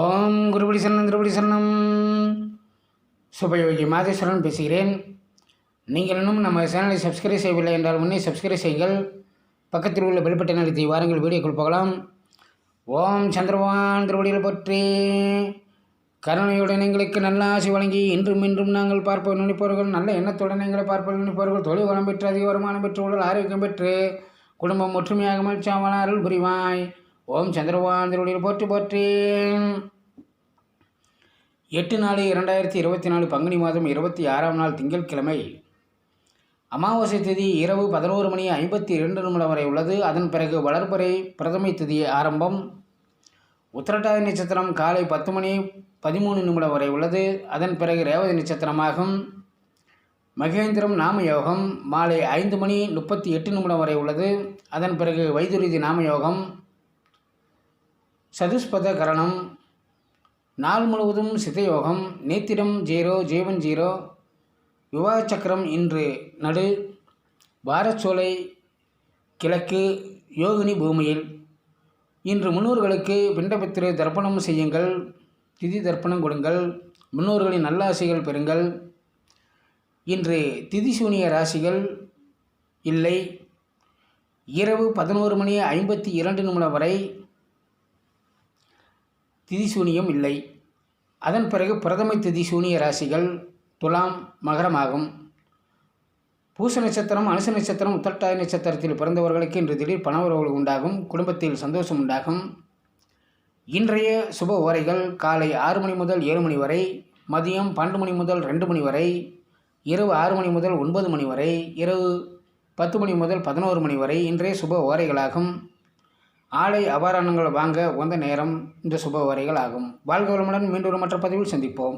ஓம் குருபடி சரணம் குருபடி சரணம். சுபயோகி மாதேஸ்வரன் பேசுகிறேன். நீங்கள் இன்னும் நம்ம சேனலை சப்ஸ்கிரைப் செய்யவில்லை என்றால் முன்னே சப்ஸ்கிரைப் செய்யுங்கள். பக்கத்தில் உள்ள வெளிப்பட்ட பட்டனை வாருங்கள் வீடியோக்குள் போகலாம். ஓம் சந்திரவான் திருவடியில் பற்றி. கருணையுடன் எங்களுக்கு நல்ல ஆசை வழங்கி இன்றும் இன்றும் நாங்கள் பார்ப்போம் நினைப்பவர்கள் நல்ல எண்ணத்துடன் எங்களை பார்ப்போம் நினைப்பவர்கள் தொழில் வளம் பெற்று அதிக வருமானம் பெற்று உடல் ஆரோக்கியம் பெற்று குடும்பம் ஒற்றுமையாக மகிழ்ச்சியாமல் அருள் புரிவாய். ஓம் சந்திரவான் திருவடியில் போற்றி போற்றி. எட்டு நாலு இரண்டாயிரத்தி இருபத்தி நாலு பங்குனி மாதம் இருபத்தி ஆறாம் நாள் திங்கட்கிழமை. அமாவாசை திதி இரவு பதினோரு மணி ஐம்பத்தி இரண்டு நிமிடம் வரை உள்ளது. அதன் பிறகு வளர்ப்பறை பிரதமை திதி ஆரம்பம். உத்திரட்டாதி நட்சத்திரம் காலை பத்து மணி பதிமூணு நிமிடம் வரை உள்ளது. அதன் பிறகு ரேவதி நட்சத்திரமாகும். மகேந்திரம் நாம யோகம் மாலை ஐந்து மணி முப்பத்தி எட்டு நிமிடம் வரை உள்ளது. அதன் பிறகு வைதுரிதி நாம யோகம் சதுஷ்பத கரணம். நாள் முழுவதும் சிதயோகம் நேத்திரம் ஜீரோ ஜீவன் ஜீரோ. விவாக சக்கரம் இன்று நடு. வாரச்சோலை கிழக்கு யோகினி பூமியில். இன்று முன்னோர்களுக்கு பிண்டபித்திரு தர்ப்பணம் செய்யுங்கள். திதி தர்ப்பணம் கொடுங்கள். முன்னோர்களின் நல்லாசைகள் பெறுங்கள். இன்று திதிசூனிய ராசிகள் இல்லை. இரவு பதினோரு மணி ஐம்பத்தி இரண்டு நிமிடம் வரை திதிசூனியம் இல்லை. அதன் பிறகு பிரதமை திதி சூனிய ராசிகள் துலாம் மகரமாகும். பூச நட்சத்திரம் அனுச நட்சத்திரம் உத்தட்டாய நட்சத்திரத்தில் பிறந்தவர்களுக்கு இன்று திடீர் பணவரவுகள் உண்டாகும் குடும்பத்தில் சந்தோஷம் உண்டாகும். இன்றைய சுப ஓரைகள் காலை ஆறு மணி முதல் ஏழு மணி வரை மதியம் பன்னெண்டு மணி முதல் ரெண்டு மணி வரை இரவு ஆறு மணி முதல் ஒன்பது மணி வரை இரவு பத்து மணி முதல் பதினோரு மணி வரை இன்றைய சுப ஓரைகளாகும். ஆலை அபாரணங்கள் வாங்க உந்த நேரம் இந்த சுப வரைகள் ஆகும். வாழ்க வளமுடன் மீண்டும் மற்ற பதிவில் சந்திப்போம்.